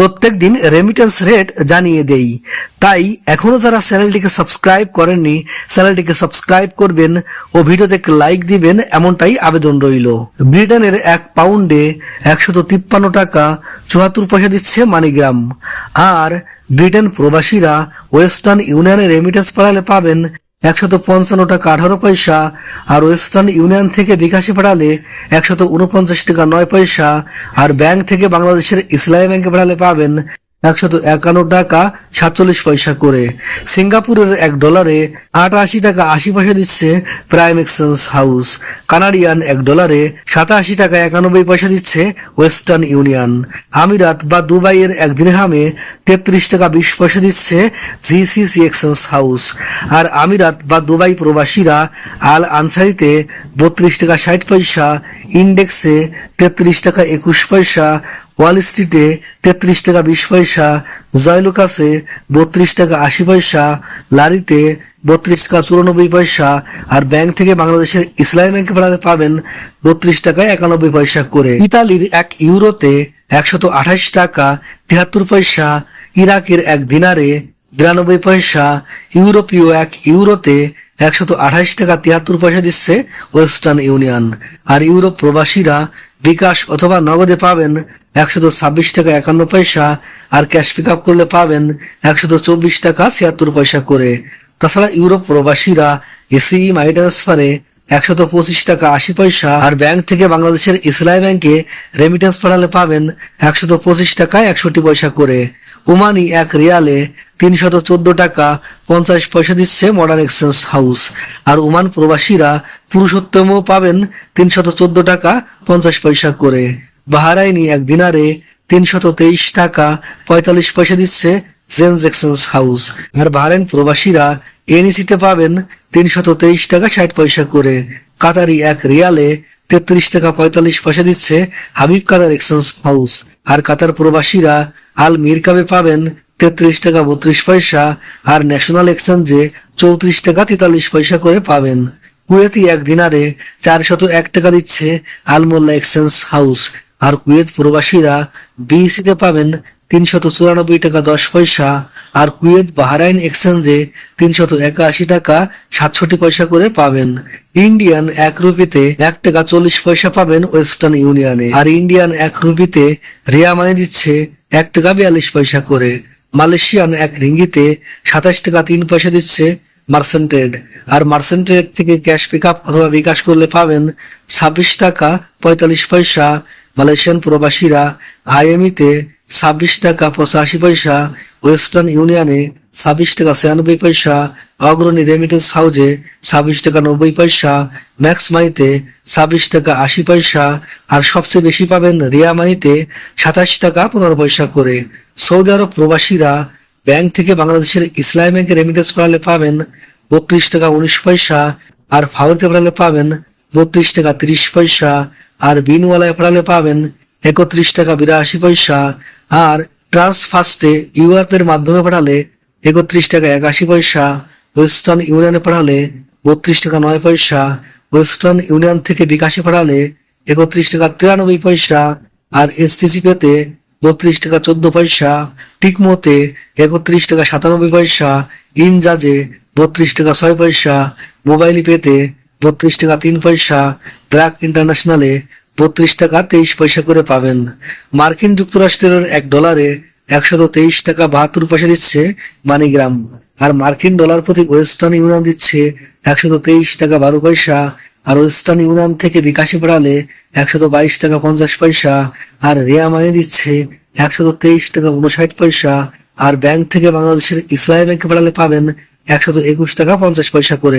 প্রত্যেক দিন remittance rate জানিয়ে দেই। তাই এখনও যারা চ্যানেলটিকে সাবস্ক্রাইব করেননি, চ্যানেলটিকে সাবস্ক্রাইব করবেন ও ভিডিওতে লাইক দিবেন, এমনটাই আবেদন রইল। ব্রিটেনের এক পাউন্ডে একশত তিপ্পান্ন টাকা চুয়াত্তর পয়সা দিচ্ছে মানিগ্রাম। আর ব্রিটেন প্রবাসীরা ওয়েস্টার্ন ইউনিয়নে রেমিটেন্স পাঠালে পাবেন একশত পঞ্চান্ন টাকা আঠারো পয়সা আর ওয়েস্টার্ন ইউনিয়ন থেকে বিকাশে পাঠালে একশত উনপঞ্চাশ টাকা নয় পয়সা। আর ব্যাংক থেকে বাংলাদেশের ইসলামী ব্যাংকে পাঠালে পাবেন একশত একান্ন টাকা, সাতচল্লিশ পয়সা করে। সিঙ্গাপুরের এক ডলারে আটাশি টাকা আশি পয়সা দিচ্ছে প্রাইম এক্সচেঞ্জ হাউস। কানাডিয়ান এক ডলারে সাতাশি টাকা একানব্বই পয়সা দিচ্ছে ওয়েস্টার্ন ইউনিয়ন। আমিরাত বা দুবাইয়ের এক দিরহামে তেত্রিশ টাকা বিশ পয়সা দিচ্ছে জিসিসি এক্সচেঞ্জ হাউস। আর আমিরাত বা দুবাই প্রবাসীরা আল আনসারিতে বত্রিশ টাকা ষাট পয়সা, ইন্ডেক্সে তেত্রিশ টাকা একুশ পয়সা ওয়াল স্ট্রিটে তেত্রিশ টাকা বিশ পয়সা জয়লুকাসে বত্রিশ টাকা আশি পয়সা, লারিতে বত্রিশ টাকা চুরানব্বই পয়সা আর ব্যাংক থেকে বাংলাদেশের ইসলামী ব্যাংকে পাঠাতে পাবেন বত্রিশ টাকা একানব্বই পয়সা করে। ইতালির এক ইউরোতে একশত আঠাশ টাকা তিয়াত্তর পয়সা, ইরাকের এক দিনারে বিরানব্বই পয়সা, ইউরোপীয় এক ইউরোতে একশত আঠাশ টাকা তিয়াত্তর পয়সা দিচ্ছে ওয়েস্টার্ন ইউনিয়ন। আর ইউরোপ প্রবাসীরা বিকাশ অথবা নগদে পাবেন একশত ছাব্বিশ টাকা একান্ন পয়সা আর ক্যাশ পিক আপ করলে পাবেন একশত চব্বিশ টাকা ছিয়াত্তর পয়সা করে। তাছাড়া ইউরোপ প্রবাসীরা এসিই মাই ট্রান্সফারে একশত পঁচিশ টাকা আশি পয়সা আর ব্যাংক থেকে বাংলাদেশের ইসলামী ব্যাংকে রেমিটেন্স পাঠালে পাবেন একশত পঁচিশ টাকা একষট্টি পয়সা করে। ওমানি এক রিয়ালে তিনশত চোদ্দ টাকা পঞ্চাশ পয়সা দিচ্ছে মডার্ন এক্সচেঞ্জ হাউস আর ওমান প্রবাসীরা পুরুষোত্তমও পাবেন তিনশত চোদ্দ টাকা পঞ্চাশ পয়সা করে। বাহারাইনি এক দিনারে তিনশত তেইশ টাকা পঁয়তাল্লিশ পয়সা দিচ্ছে জেন্স এক্সচেঞ্জ হাউস আর বাহারাইন প্রবাসীরা এনইসিতে পাবেন তিনশত তেইশ টাকা ষাট পয়সা করে। কাতারি এক রিয়ালে তেত্রিশ টাকা পঁয়তাল্লিশ পয়সা দিচ্ছে হাবিব কাতার এক্সচেঞ্জ হাউস আর কাতার প্রবাসীরা আল মিরকাবে পাবেন তেত্রিশ টাকা বত্রিশ পয়সা আর ন্যাশনাল এক্সচেঞ্জে চৌত্রিশ টাকা তেতাল্লিশ পয়সা করে পাবেন। কুয়েতি এক দিনারে চারশত এক টাকা দিচ্ছে আলমোল্লা এক্সচেঞ্জ হাউস আর কুয়েত প্রবাসীরা বিইসিতে পাবেন তিনশত চুরানব্বই টাকা দশ পয়সা আর কুয়েত বাহরাইন এক্সচেঞ্জে তিনশত একাশি টাকা সাতষট্টি পয়সা করে পাবেন। ইন্ডিয়ান এক রুপিতে এক টাকা চল্লিশ পয়সা পাবেন ওয়েস্টার্ন ইউনিয়নে। আর ইন্ডিয়ান এক রুপিতে রিয়া মানি দিচ্ছে এক টাকা বিয়াল্লিশ পয়সা করে। মালয়েশিয়ান এক রিঙ্গিতে সাতাশ টাকা তিন পয়সা দিচ্ছে মার্সেন্টেড। আর মার্সেন্টেড থেকে ক্যাশ পিক আপ অথবা বিকাশ করলে পাবেন ছাব্বিশ টাকা পঁয়তাল্লিশ পয়সা। মালয়েশিয়ান প্রবাসীরা আইএমইতে ছাব্বিশ টাকা পঁচাশি পয়সা ওয়েস্টার্ন ইউনিয়নে ছাব্বিশ টাকা ছিয়ানব্বই পয়সা, অগ্রণী রেমিটেন্স হাউজে ছাব্বিশ টাকা নব্বই পয়সা ম্যাক্স মাইতে ছাব্বিশ টাকা আশি পয়সা, আর সবচেয়ে বেশি পাবেন রিয়া মাইতে সাতাশ টাকা পনেরো পয়সা করে। সৌদি আরব প্রবাসীরা ব্যাংক থেকে বাংলাদেশের ইসলামী ব্যাংকে রেমিটেন্স পাঠালে পাবেন বত্রিশ টাকা উনিশ পয়সা, আর ফাউরিতে পাঠালে পাবেন বত্রিশ টাকা তিরিশ পয়সা, আর বিনওয়ালায় পাঠালে পাবেন একত্রিশ টাকা বিরাশি পয়সা, আর ট্রান্সফার্স্টে ইউআরপের মাধ্যমে পাঠালে একত্রিশ টাকা একাশি পয়সা। ওয়েস্টার্ন ইউনিয়নে পাঠালে বত্রিশ টাকা নয় পয়সা। ওয়েস্টার্ন ইউনিয়ন থেকে বিকাশে পাঠালে একত্রিশ টাকা তিরানব্বই পয়সা আর এসটিসি পেতে বত্রিশ টাকা চোদ্দ পয়সা। টিকমোতে একত্রিশ টাকা সাতানব্বই পয়সা। ইনজাজে বত্রিশ টাকা ছয় পয়সা। মোবাইল পেতে বত্রিশ টাকা তিন পয়সা। ব্র্যাক ইন্টারন্যাশনালে বত্রিশ টাকা তেইশ পয়সা করে পাবেন। মার্কিন যুক্তরাষ্ট্রের এক ডলারে একশত তেইশ টাকা বাহাত্তর পয়সা দিচ্ছে মানিগ্রাম। আর মার্কিন ডলার প্রতি ওয়েস্টার্ন ইউনিয়ন দিচ্ছে একশত তেইশ টাকা বারো পয়সা। আর ওয়েস্টার্ন ইউনিয়ন থেকে বিকাশে পড়ালে একশত বাইশ টাকা পঞ্চাশ পয়সা। আর রিয়া মানি দিচ্ছে একশত তেইশ টাকা উনষাট পয়সা। আর ব্যাংক থেকে বাংলাদেশের ইসলামী ব্যাংকে পড়ালে পাবেন একশত একুশ টাকা পঞ্চাশ পয়সা করে।